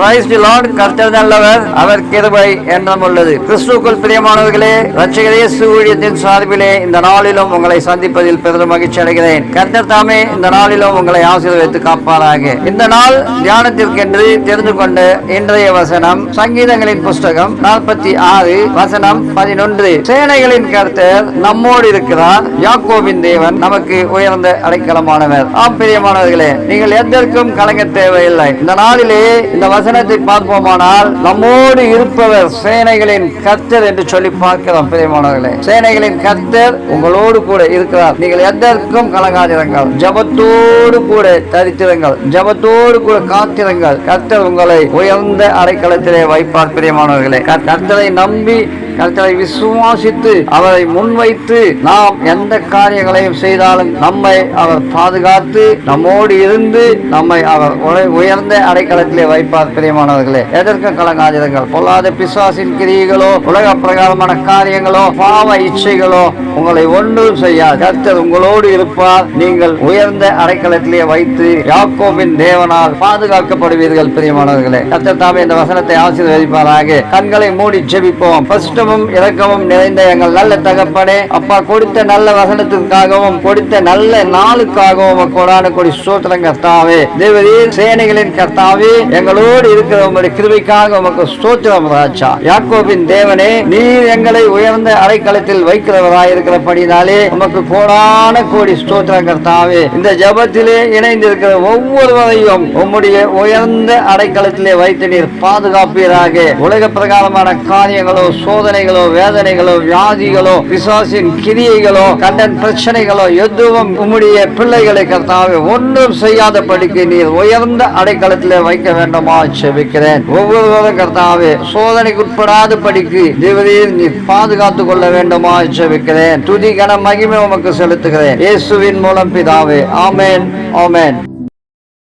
Praise the Lord கர்த்தர் நல்லவர் அவர் கிருபை என்றும் உள்ளது. கிறிஸ்துக்குள் பிரியமானவர்களே ரட்சகர் ஊழியத்தின் சார்பிலே இந்த நாளிலும் உங்களை சந்திப்பதில் பெரும் மகிழ்ச்சி அடைகிறேன். கர்த்தர் தாமே இந்த நாளிலும் உங்களை ஆசீர்வதித்து காப்பாராக. இந்த நாள் தியானத்திற்கென்று தெரிந்து கொண்ட இன்றைய வசனம் சங்கீதங்களின் புஸ்தகம் நாற்பத்தி ஆறு வசனம் பதினொன்று. சேனைகளின் கர்த்தர் நம்மோடு இருக்கிறார். யாக்கோவின் தேவன் நமக்கு உயர்ந்த அடைக்கலமானவர். ஆம் பிரியமானவர்களே நீங்கள் எதற்கும் கலங்க தேவையில்லை. இந்த நாளிலே இந்த வசனத்தை பார்ப்போமானால் நம்மோடு இருப்பவர் சேனைகளின் கத்தர் என்று சொல்லி பார்க்கிறோம் பிரியமானவர்களே. சேனைகளின் கத்தர் உங்களோடு கூட இருக்கிறார். நீங்கள் எதற்கும் கலங்காதிருங்கள். ஜபத்தோடு கூட தரித்திருங்கள். ஜபத்தோடு கூட காத்திருங்கள். கத்தர் உங்களை உயர்ந்த அடைக்கலத்திலே வைப்பார் பிரியமானவர்களே. கத்தரை நம்பி கர்த்தரை விசுவாசித்து அவரை முன்வைத்து நாம் எந்த காரியங்களையும் செய்தாலும் நம்மை அவர் பாதுகாத்து நம்மோடு இருந்து நம்மை அவர் உயர்ந்த அடைக்கலத்திலே வைப்பார் பிரியமானவர்களே. எதற்கும் கலங்காதிருங்கள் பொல்லாத பிசாசின் கிரியைகளோ உலக பிரகாரமான காரியங்களோ பாவ இச்சைகளோ உங்களை ஒன்றும் செய்யாது. கர்த்தர் உங்களோடு இருப்பார். நீங்கள் உயர்ந்த அடைக்கலத்திலே வைத்து யாக்கோவின் தேவனால் பாதுகாக்கப்படுவீர்கள் பிரியமானவர்களே. கர்த்தர் தாமே இந்த வசனத்தை ஆசீர்வதிப்பாராக. கண்களை மூடி ஜெபிப்போம். ஃபர்ஸ்ட் இரக்கமும் நிறைந்த எங்கள் நல்ல தகப்பனே அப்பா கொடுத்த நல்ல வசனத்திற்காகவும் கொடுத்த நல்ல நாளுக்காகவும் கொடான கொடி சோத்திரம் கர்த்தாவே. தேவதீர் சேனைகளின் கர்த்தாவே எங்களோடு இருக்கிற உங்களுடைய கிருபைக்காக உமக்கு சோத்திரம் ராஜா. யாக்கோபின் தேவனே நீர் எங்களை உயர்ந்த அரைக்களத்தில் வைக்கிறவராய் இருக்கிறபடினாலே உமக்கு கோடான கோடி ஸ்தோத்திரம் கர்த்தாவே. இந்த ஜபத்திலே இணைந்திருக்கிற ஒவ்வொருவரையும் உம்முடைய உயர்ந்த அடைக்கலத்திலே வைத்து நீர் பாதுகாப்பீராக. உலக பிரகாரமான காரியங்களோ சோதனை சோதனைகளோ வேதனைகளோ வியாதிகளோ விசுவாசின் கிரியைகளோ கண்டன் பிரச்சனைகளோ எதுவும் உம்முடைய பிள்ளைகளை கர்த்தாவே ஒன்றும் செய்யாதபடிக்கு நீர் உயர்ந்த அடைக்கலத்தில் வைக்க வேண்டுமா செபிக்கிறேன். ஒவ்வொருவரும் கர்த்தாவே சோதனைக்கு உட்படாத படிக்கு தேவதையில் நீர் பாதுகாத்துக் கொள்ள வேண்டுமா செபிக்கிறேன். துதி கன மகிமை உமக்கு செலுத்துகிறேன். இயேசுவின் மூலம் பிதாவே ஆமேன் ஆமேன்.